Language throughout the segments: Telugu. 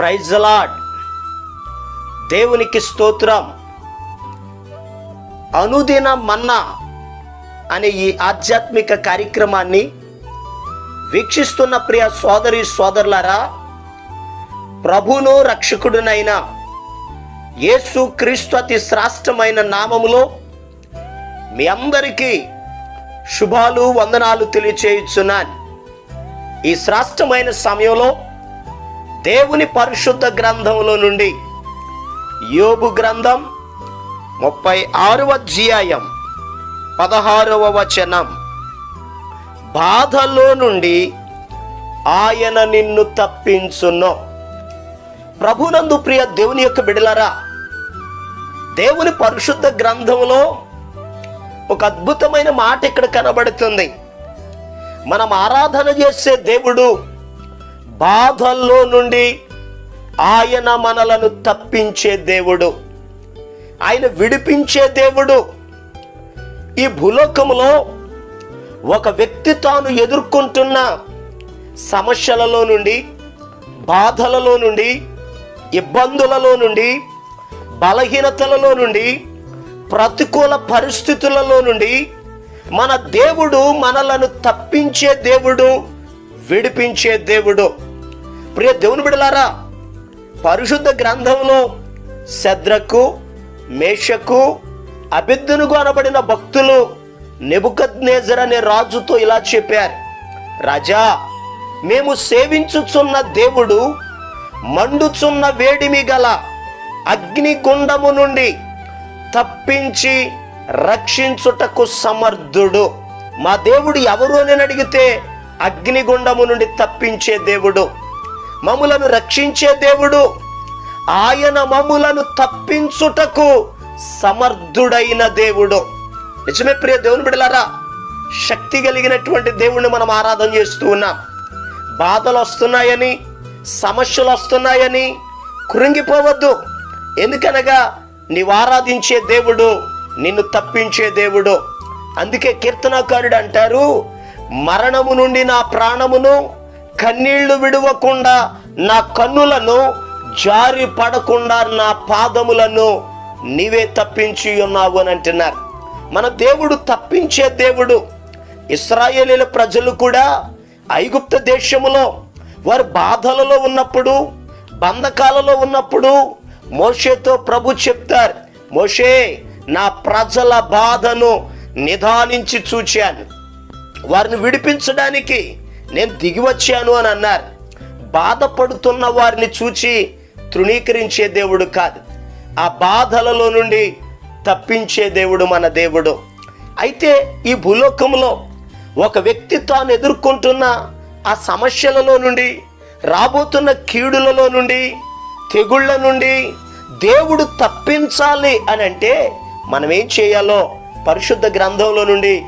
ప్రైజ్ లాడ్ దేవునికి స్తోత్రం. అనుదిన మన్నా అనే ఈ ఆధ్యాత్మిక కార్యక్రమాన్ని వీక్షిస్తున్న ప్రియ సోదరి సోదరులారా ప్రభును రక్షకుడునైన యేసు క్రీస్తు అతి శ్రాష్టమైన నామములో మీ అందరికీ శుభాలు వందనాలు తెలియచేయుచున్నాను. ఈ శ్రాష్టమైన సమయంలో దేవుని పరిశుద్ధ గ్రంథంలో నుండి యోబు గ్రంథం ముప్పై ఆరవ అధ్యాయం పదహారవ వచనం. బాధలో నుండి ఆయన నిన్ను తప్పించును. ప్రభునందు ప్రియ దేవుని యొక్క బిడలరా దేవుని పరిశుద్ధ గ్రంథంలో ఒక అద్భుతమైన మాట ఇక్కడ కనబడుతుంది. మనం ఆరాధన చేసే దేవుడు బాధల్లో నుండి ఆయన మనలను తప్పించే దేవుడు. ఆయన విడిపించే దేవుడు. ఈ భూలోకంలో ఒక వ్యక్తి తాను ఎదుర్కొంటున్న సమస్యలలో నుండి బాధలలో నుండి ఇబ్బందులలో నుండి బలహీనతలలో నుండి ప్రతికూల పరిస్థితులలో నుండి మన దేవుడు మనలను తప్పించే దేవుడు విడిపించే దేవుడు. ప్రియ దేవుని బిడలారా పరిశుద్ధ గ్రంథంలో శద్రకు మేషకు అభిద్దునుగు అనబడిన భక్తులు నెబుకద్నేజర్ అనే రాజుతో ఇలా చెప్పారు. రాజా మేము సేవించుచున్న దేవుడు మండుచున్న వేడిమి గల అగ్నిగుండము నుండి తప్పించి రక్షించుటకు సమర్థుడు. మా దేవుడు ఎవరు అని అడిగితే అగ్నిగుండము నుండి తప్పించే దేవుడు. మమ్ములను రక్షించే దేవుడు. ఆయన మమ్ములను తప్పించుటకు సమర్థుడైన దేవుడు. నిజమే ప్రియ దేవుని బిడలారా శక్తి కలిగినటువంటి దేవుణ్ణి మనం ఆరాధన చేస్తూ ఉన్నాం. బాధలు వస్తున్నాయని సమస్యలు వస్తున్నాయని కృంగిపోవద్దు. ఎందుకనగా నీవు ఆరాధించే దేవుడు నిన్ను తప్పించే దేవుడు. అందుకే కీర్తనకారుడు అంటారు మరణము నుండి నా ప్రాణమును కన్నీళ్ళు విడవకుండా నా కన్నులను జారి పడకుండా నా పాదములను నీవే తప్పించి ఉన్నావు అని అంటున్నారు. మన దేవుడు తప్పించే దేవుడు. ఇస్రాయేలీల ప్రజలు కూడా ఐగుప్త దేశములో వారు బాధలలో ఉన్నప్పుడు బంధకాలలో ఉన్నప్పుడు మోషేతో ప్రభు చెప్తారు మోషే నా ప్రజల బాధను నిదానించి చూచాను. వారిని విడిపించడానికి నేను దిగి వచ్చాను అని అన్నారు. బాధపడుతున్న వారిని చూచి తృణీకరించే దేవుడు కాదు ఆ బాధలలో నుండి తప్పించే దేవుడు మన దేవుడు. అయితే ఈ భూలోకంలో ఒక వ్యక్తి తాను ఎదుర్కొంటున్న ఆ సమస్యలలో నుండి రాబోతున్న కీడులలో నుండి తెగుళ్ళ నుండి దేవుడు తప్పించాలి అని అంటే మనం ఏం చేయాలో పరిశుద్ధ గ్రంథంలో నుండి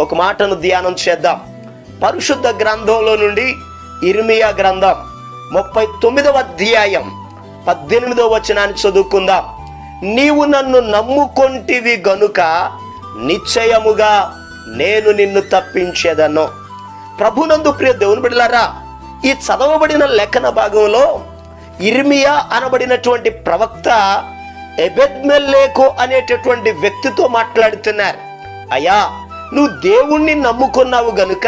ఒక మాటను ధ్యానం చేద్దాం. పరిశుద్ధ గ్రంథంలో నుండి ఇర్మియా గ్రంథం ముప్పై తొమ్మిదవ అధ్యాయం పద్దెనిమిదవ వచనాన్ని చదువుకుందాం. నీవు నన్ను నమ్ముకొంటివి గనుక నిశ్చయముగా నేను నిన్ను తప్పించేదను. ప్రభునందు ప్రియ దేవుని బిడ్డలారా ఈ చదవబడిన లేఖన భాగంలో ఇర్మియా అనబడినటువంటి ప్రవక్త ఎబెద్మెల్లేకు అనేటటువంటి వ్యక్తితో మాట్లాడుతున్నారు. అయ్యా నువ్వు దేవుణ్ణి నమ్ముకున్నావు గనుక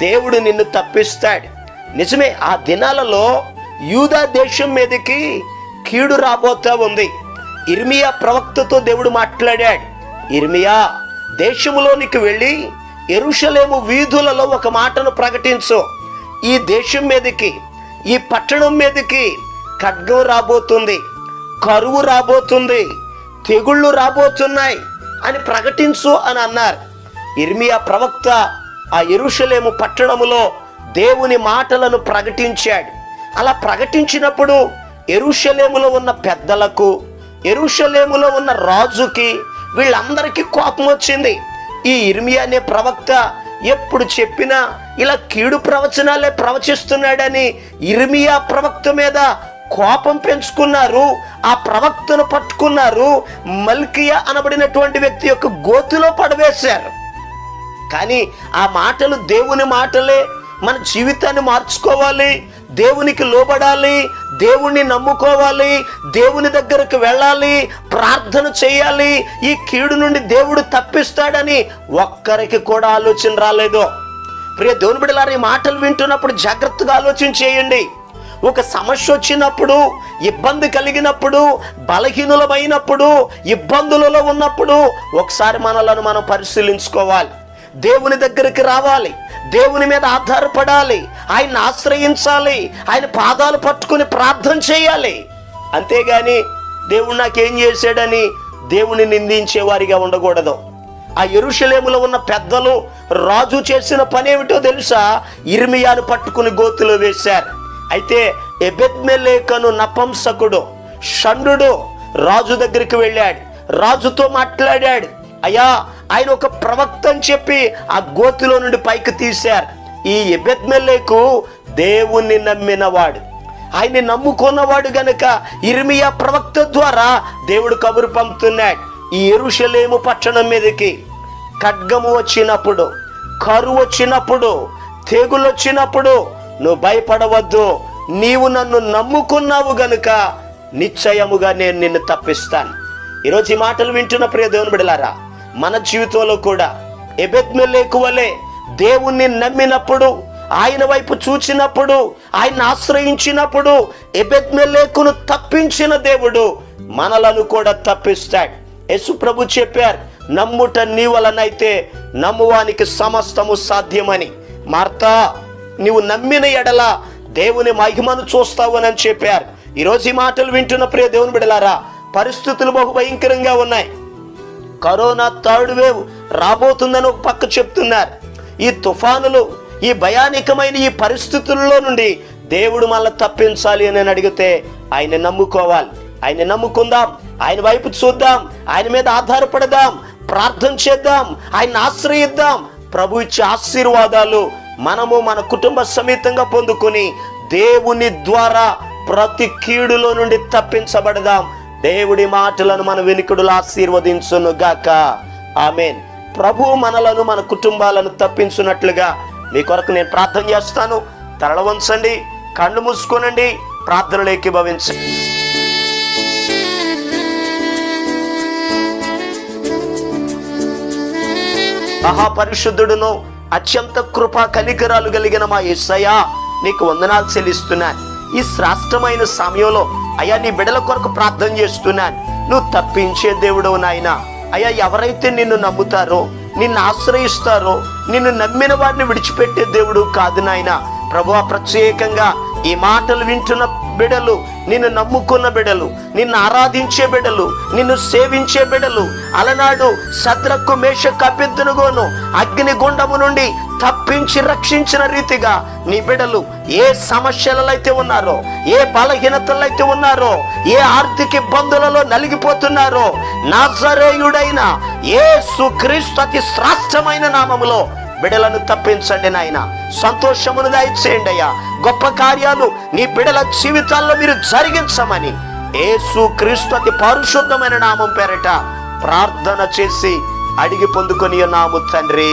దేవుడు నిన్ను తప్పిస్తాడు. నిజమే ఆ దినాలలో యూదా దేశం మీదకి కీడు రాబోతా ఉంది. ఇర్మియా ప్రవక్తతో దేవుడు మాట్లాడాడు. ఇర్మియా దేశంలోనికి వెళ్ళి ఎరుషలేము వీధులలో ఒక మాటను ప్రకటించు. ఈ దేశం మీదకి ఈ పట్టణం మీదకి ఖడ్గం రాబోతుంది కరువు రాబోతుంది తెగుళ్ళు రాబోతున్నాయి అని ప్రకటించు అని అన్నారు. ఇర్మియా ప్రవక్త ఆ ఎరుషలేము పట్టణములో దేవుని మాటలను ప్రకటించాడు. అలా ప్రకటించినప్పుడు ఎరుషలేములో ఉన్న పెద్దలకు ఎరుషలేములో ఉన్న రాజుకి వీళ్ళందరికీ కోపం వచ్చింది. ఈ ఇర్మియా అనే ప్రవక్త ఎప్పుడు చెప్పినా ఇలా కీడు ప్రవచనాలే ప్రవచిస్తున్నాడని ఇర్మియా ప్రవక్త మీద కోపం పెంచుకున్నారు ఆ ప్రవక్తను పట్టుకున్నారు. మల్కియా అనబడినటువంటి వ్యక్తి యొక్క గోతిలో పడవేశారు. కానీ ఆ మాటలు దేవుని మాటలే. మన జీవితాన్ని మార్చుకోవాలి. దేవునికి లోబడాలి. దేవుణ్ణి నమ్ముకోవాలి. దేవుని దగ్గరకు వెళ్ళాలి. ప్రార్థన చేయాలి. ఈ కీడు నుండి దేవుడు తప్పిస్తాడని ఒక్కరికి కూడా ఆలోచన రాలేదు. ప్రియ దేవుని బిడ్డలారా మాటలు వింటున్నప్పుడు జాగ్రత్తగా ఆలోచన చేయండి. ఒక సమస్య వచ్చినప్పుడు ఇబ్బంది కలిగినప్పుడు బలహీనులమైనప్పుడు ఇబ్బందులలో ఉన్నప్పుడు ఒకసారి మనలను మనం పరిశీలించుకోవాలి. దేవుని దగ్గరికి రావాలి. దేవుని మీద ఆధారపడాలి. ఆయన్ని ఆశ్రయించాలి. ఆయన పాదాలు పట్టుకుని ప్రార్థన చేయాలి. అంతేగాని దేవుడు నాకేం చేశాడని దేవుని నిందించే వారిగా ఉండకూడదు. ఆ ఎరుషలేములో ఉన్న పెద్దలు రాజు చేసిన పనేమిటో తెలుసా? ఇర్మియాను పట్టుకుని గోతులో వేశారు. అయితే ఎబెద్మెలేకను నపంసకుడు షండు రాజు దగ్గరికి వెళ్ళాడు. రాజుతో మాట్లాడాడు. అయ్యా ఆయన ఒక ప్రవక్త అని చెప్పి ఆ గోతిలో నుండి పైకి తీశారు. ఈ ఎబెద్మెలేకు దేవుణ్ణి నమ్మినవాడు. ఆయన్ని నమ్ముకున్నవాడు గనక ఇర్మియా ప్రవక్త ద్వారా దేవుడు కబురు పంపుతున్నాడు. ఈ ఎరుషలేము పట్టణం మీదకి ఖడ్గము వచ్చినప్పుడు కరువు వచ్చినప్పుడు తెగులు వచ్చినప్పుడు నువ్వు భయపడవద్దు. నీవు నన్ను నమ్ముకున్నావు గనుక నిశ్చయముగా నేను నిన్ను తప్పిస్తాను. ఈరోజు ఈ మాటలు వింటున్న ప్రియ దేవుని బిడలారా మన జీవితంలో కూడా ఎబెద్మెలేకు వలె దేవుణ్ణి నమ్మినప్పుడు ఆయన వైపు చూచినప్పుడు ఆయన ఆశ్రయించినప్పుడు ఎబెద్మెలేకును తప్పించిన దేవుడు మనలను కూడా తప్పిస్తాడు. యేసు ప్రభు చెప్పారు నమ్ముట నీ వలనైతే నమ్మువానికి సమస్తము సాధ్యమని. మార్తా నీవు నమ్మిన ఎడల దేవుని మహిమను చూస్తావునని చెప్పారు. ఈరోజు ఈ మాటలు వింటున్న ప్రియ దేవుని బిడలారా పరిస్థితులు బహు భయంకరంగా ఉన్నాయి. కరోనా థర్డ్ వేవ్ రాబోతుందని ఒక పక్క చెప్తున్నారు. ఈ తుఫానులు ఈ భయానికమైన ఈ పరిస్థితుల్లో నుండి దేవుడు మనల్ని తప్పించాలి అని అడిగితే ఆయన నమ్ముకోవాలి. ఆయన నమ్ముకుందాం. ఆయన వైపు చూద్దాం. ఆయన మీద ఆధారపడదాం. ప్రార్థన చేద్దాం. ఆయన ఆశ్రయిద్దాం. ప్రభు ఇచ్చే ఆశీర్వాదాలు మనము మన కుటుంబ సమేతంగా పొందుకొని దేవుని ద్వారా ప్రతి కీడులో నుండి తప్పించబడదాం. దేవుడి మాటలను మన వెనుకడులు ఆశీర్వదించును గాక. ఆమెన్. ప్రభు మనలను మన కుటుంబాలను తప్పించున్నట్లుగా మీ కొరకు నేను ప్రార్థన చేస్తాను. తరల వంచండి కళ్ళు మూసుకోనండి ప్రార్థనలు భవించండి. మహాపరిశుద్ధుడును అత్యంత కృప కనికరాలు కలిగిన మా యేసయ్యా నీకు వందనాలు చెల్లిస్తున్నాను. ఈ శ్రాష్టమైన సమయంలో అయ్యా నీ బిడల కొరకు ప్రార్థన చేస్తున్నాను. నువ్వు తప్పించే దేవుడు నాయన. అయ్యా ఎవరైతే నిన్ను నమ్ముతారో నిన్ను ఆశ్రయిస్తారో నిన్ను నమ్మిన వారిని విడిచిపెట్టే దేవుడు కాదు నాయన. ప్రభు ప్రత్యేకంగా ఈ మాటలు వింటున్న బిడలు నిన్ను నమ్ముకున్న బిడలు నిన్ను ఆరాధించే బిడలు నిన్ను సేవించే బిడలు అలనాడు సద్రకు మేష కపిద్దునుగోను అగ్ని గుండము నుండి తప్పించి రక్షించిన రీతిగా నీ బిడలు ఏ సమస్యలలో అయితే ఉన్నారో ఏ బలహీనతలు అయితే ఉన్నారో ఏ ఆర్థిక ఇబ్బందులలో నలిగిపోతున్నారో నాజరేయుడైన ఏ సుక్రీస్తు అతి శ్రాష్టమైన నామములో బిడలను తప్పించండి నాయన. సంతోషమును దయచేయండి అయ్యా. గొప్ప కార్యాలు నీ బిడల జీవితాల్లో మీరు జరిగించమని ఏసు క్రీస్తు అతి పరిశుద్ధమైన నామం పేరట ప్రార్థన చేసి అడిగి పొందుకొని నాము తండ్రి.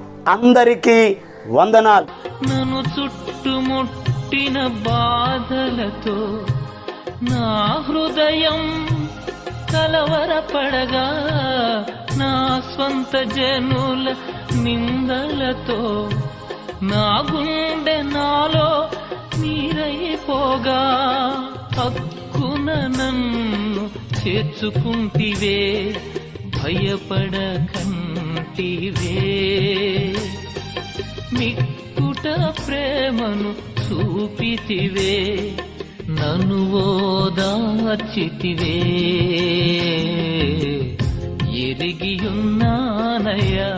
అందరికీ వందనాలు. నన్ను చుట్టుముట్టిన బాధలతో నా హృదయం కలవరపడగా నా స్వంత జనుల నిందలతో నా గుండె నాలో నీరైపోగా హక్కున నన్ను చేర్చుకుంటివే పుట్టివే మిక్కుట ప్రేమను చూపితివే. నన్ను ఓదార్చితివే. ఎరిగియున్నానయ్యా